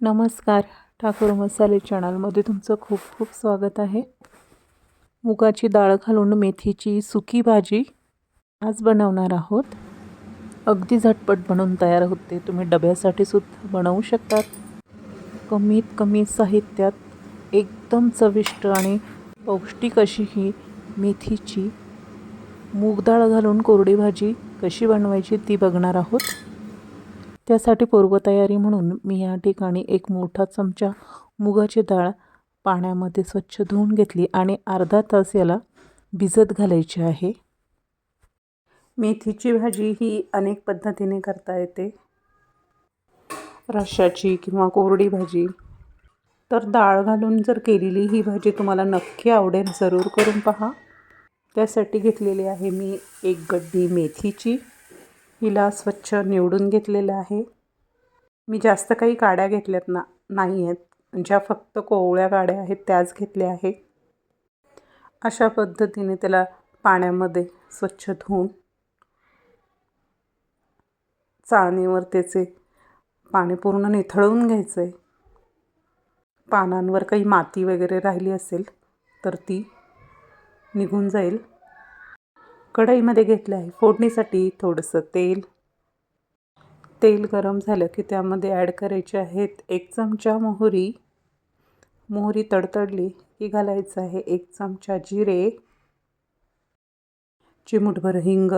नमस्कार. ठाकूर मसाले चॅनलमध्ये तुमचं खूप खूप स्वागत आहे. मुगाची डाळ घालून मेथीची सुकी भाजी आज बनवणार आहोत. अगदी झटपट बनवून तयार होते. तुम्ही डब्यासाठी सुद्धा बनवू शकतात. कमीत कमी साहित्यात एकदम चविष्ट आणि पौष्टिक अशी ही मेथीची मूग डाळ घालून कोरडी भाजी कशी बनवायची ती बघणार आहोत. त्यासाठी पूर्वतयारी म्हणून मी या ठिकाणी एक मोठा चमचा मुगाची डाळ पाण्यामध्ये स्वच्छ धुवून घेतली आणि अर्धा तास याला भिजत घालायची आहे. मेथीची भाजी ही अनेक पद्धतीने करता येते. रश्शाची किंवा कोरडी भाजी. तर डाळ घालून जर केलेली ही भाजी तुम्हाला नक्की आवडेल जरूर करून पहा. त्यासाठी घेतलेली आहे मी एक गड्डी मेथीची. हिला स्वच्छ निवडून घेतलेलं आहे. मी जास्त काही काड्या घेतल्यात ना नाही आहेत. ज्या फक्त कोवळ्या काड्या आहेत त्याच घेतल्या आहे. अशा पद्धतीने त्याला पाण्यामध्ये स्वच्छ धुवून चाळणीवर त्याचे पाणी पूर्ण निथळवून घ्यायचं आहे पानांवर काही माती वगैरे राहिली असेल तर ती निघून जाईल. कढईमध्ये घेतलं आहे. फोडणीसाठी थोडंसं तेल. तेल गरम झालं की त्यामध्ये ॲड करायचे आहेत एक चमचा मोहरी. मोहरी तडतडली की घालायचं आहे एक चमचा जिरे. चिमूटभर हिंग.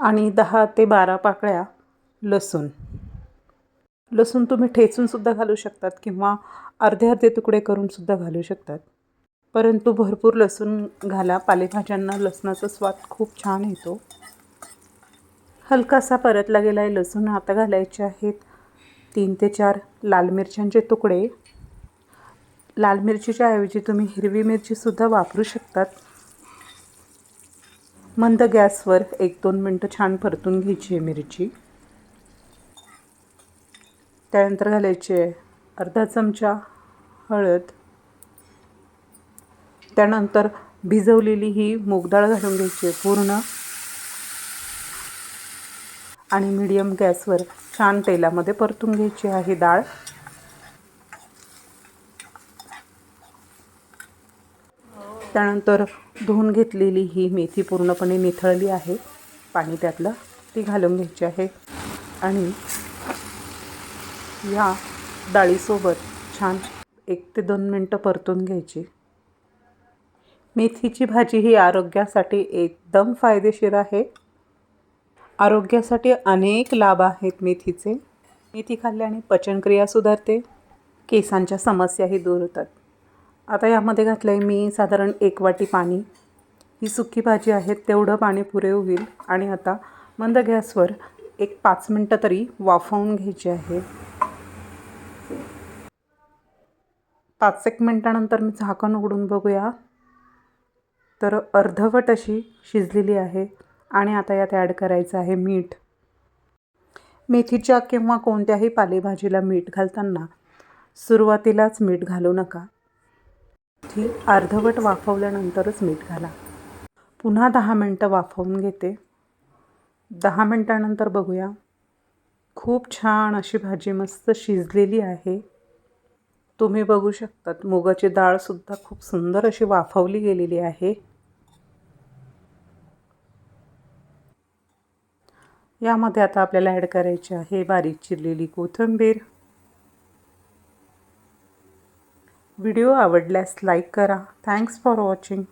आणि दहा ते बारा पाकळ्या लसूण. लसूण तुम्ही ठेचूनसुद्धा घालू शकतात किंवा अर्धे अर्धे तुकडे करूनसुद्धा घालू शकतात. परंतु भरपूर लसूण घाला. पालेभाज्यांना लसणाचा स्वाद खूप छान येतो. हलकासा परतला गेला आहे लसूण. आता घालायचे आहेत तीन ते चार लाल मिरच्यांचे तुकडे. लाल मिरचीच्या ऐवजी तुम्ही हिरवी मिरचीसुद्धा वापरू शकतात. मंद गॅसवर एक दोन मिनटं छान परतून घ्यायची आहे मिरची. त्यानंतर घालायची आहे अर्धा चमचा हळद. त्यानंतर भिजवलेली ही मूगडाळ घालून घ्यायची आहे पूर्ण. आणि मीडियम गॅसवर छान तेलामध्ये परतून घ्यायची आहे डाळ. त्यानंतर धुवून घेतलेली ही मेथी पूर्णपणे निथळली आहे. पाणी त्यातलं ती घालून घ्यायची आहे. आणि या डाळीसोबत छान एक ते दोन मिनटं परतून घ्यायची. मेथीची भाजी ही आरोग्यासाठी एकदम फायदेशीर आहे. आरोग्यासाठी अनेक लाभ आहेत मेथीचे. मेथी खाल्ल्याने पचनक्रिया सुधारते. केसांच्या समस्याही दूर होतात. आता यामध्ये घातलं आहे मी साधारण एक वाटी पाणी. ही सुकी भाजी आहे तेवढं पाणी पुरे होईल आणि आता मंद गॅसवर एक पाच मिनटं तरी वाफवून घ्यायची आहे. पाच एक मिनटानंतर मी झाकण उघडून बघूया. तर अर्धवट अशी शिजलेली आहे आणि आता यात ॲड करायचं आहे मीठ. मेथीच्या किंवा कोणत्याही पालेभाजीला मीठ घालताना सुरुवातीलाच मीठ घालू नका. ती अर्धवट वाफवल्यानंतरच मीठ घाला. पुन्हा दहा मिनटं वाफवून घेते. दहा मिनटानंतर बघूया. खूप छान अशी भाजी मस्त शिजलेली आहे. तुम्ही बघू शकतात मुगाची डाळसुद्धा खूप सुंदर अशी वाफवली गेलेली आहे. यामध्ये आता आपल्याला ॲड करायचे आहे बारीक चिरलेली कोथिंबीर. व्हिडिओ आवडल्यास लाईक करा. Thanks for watching